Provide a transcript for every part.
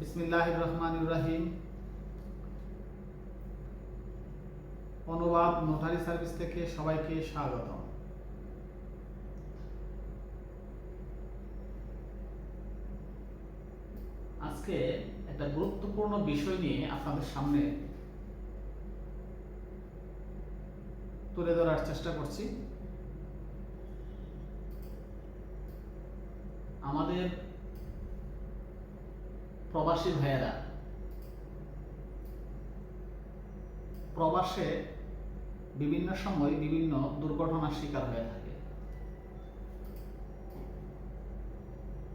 বিসমিল্লাহ রহমান রাহিম। অনুবাদ notary service থেকে সবাইকে স্বাগত আজকে একটা গুরুত্বপূর্ণ বিষয় নিয়ে আপনাদের সামনে তুলে ধরার চেষ্টা করছি। আমাদের প্রবাসী ভাইয়েরা, প্রবাসে বিভিন্ন সময় বিভিন্ন দুর্ঘটনার শিকার হয়ে থাকে।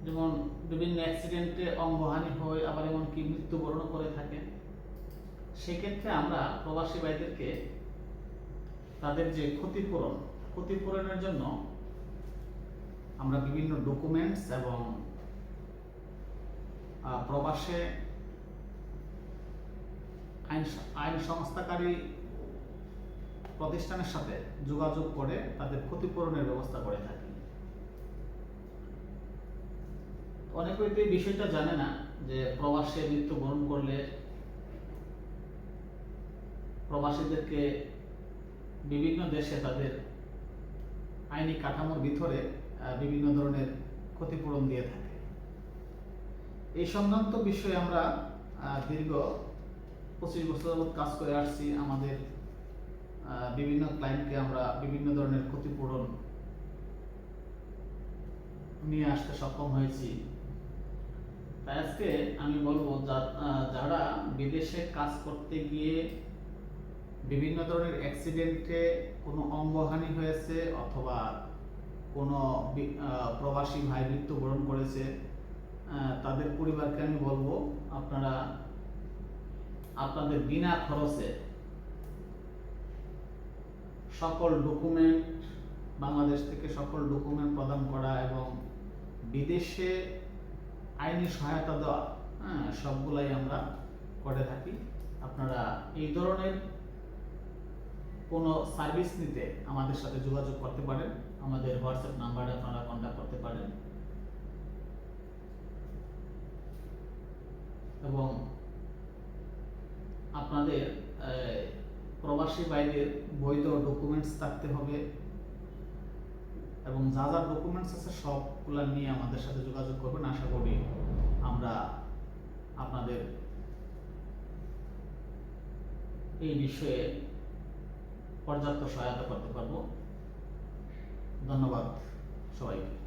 যেমন বিভিন্ন অ্যাক্সিডেন্টে অঙ্গহানি হয়, আবার এমনকি মৃত্যুবরণ করে থাকে। সেক্ষেত্রে আমরা প্রবাসী ভাইদেরকে তাদের যে ক্ষতিপূরণ, ক্ষতিপূরণের জন্য আমরা বিভিন্ন ডকুমেন্টস এবং প্রবাসে আইন আইন সংস্থাকারী প্রতিষ্ঠানের সাথে যোগাযোগ করে তাদের ক্ষতিপূরণের ব্যবস্থা করে থাকি। অনেকেই তো এই বিষয়টা জানে না যে প্রবাসে মৃত্যুবরণ করলে প্রবাসীদেরকে বিভিন্ন দেশে তাদের আইনি কাঠামোর ভিতরে বিভিন্ন ধরনের ক্ষতিপূরণ দিয়ে থাকে। এই সংক্রান্ত বিষয়ে আমরা দীর্ঘ পঁচিশ বছর যাবৎ কাজ করে আসছি। আমাদের বিভিন্ন ক্লায়েন্টকে আমরা বিভিন্ন ধরনের ক্ষতিপূরণ নিয়ে আসতে সক্ষম হয়েছি। তাই আজকে আমি বলব যারা বিদেশে কাজ করতে গিয়ে বিভিন্ন ধরনের অ্যাক্সিডেন্টে কোনো অঙ্গহানি হয়েছে অথবা কোনো প্রবাসী ভাই মৃত্যুবরণ করেছে তাদের পরিবারকে আমি বলব, আপনারা আপনাদের বিনা খরচে সকল ডকুমেন্ট বাংলাদেশ থেকে সকল ডকুমেন্ট প্রদান করা এবং বিদেশে আইনি সহায়তা দেওয়া হ্যাঁ সবগুলাই আমরা করে থাকি। আপনারা এই ধরনের কোনো সার্ভিস নিতে আমাদের সাথে যোগাযোগ করতে পারেন। আমাদের হোয়াটসঅ্যাপ নাম্বারে আপনারা কন্ট্যাক্ট করতে পারেন। এবং আপনাদের প্রবাসী বাইরের বৈধ ডকুমেন্টস থাকতে হবে এবং যা যা ডকুমেন্টস আছে সবগুলা নিয়ে আমাদের সাথে যোগাযোগ করবেন, আশা করি আমরা আপনাদের এই বিষয়ে পর্যাপ্ত সহায়তা করতে পারব। ধন্যবাদ সবাইকে।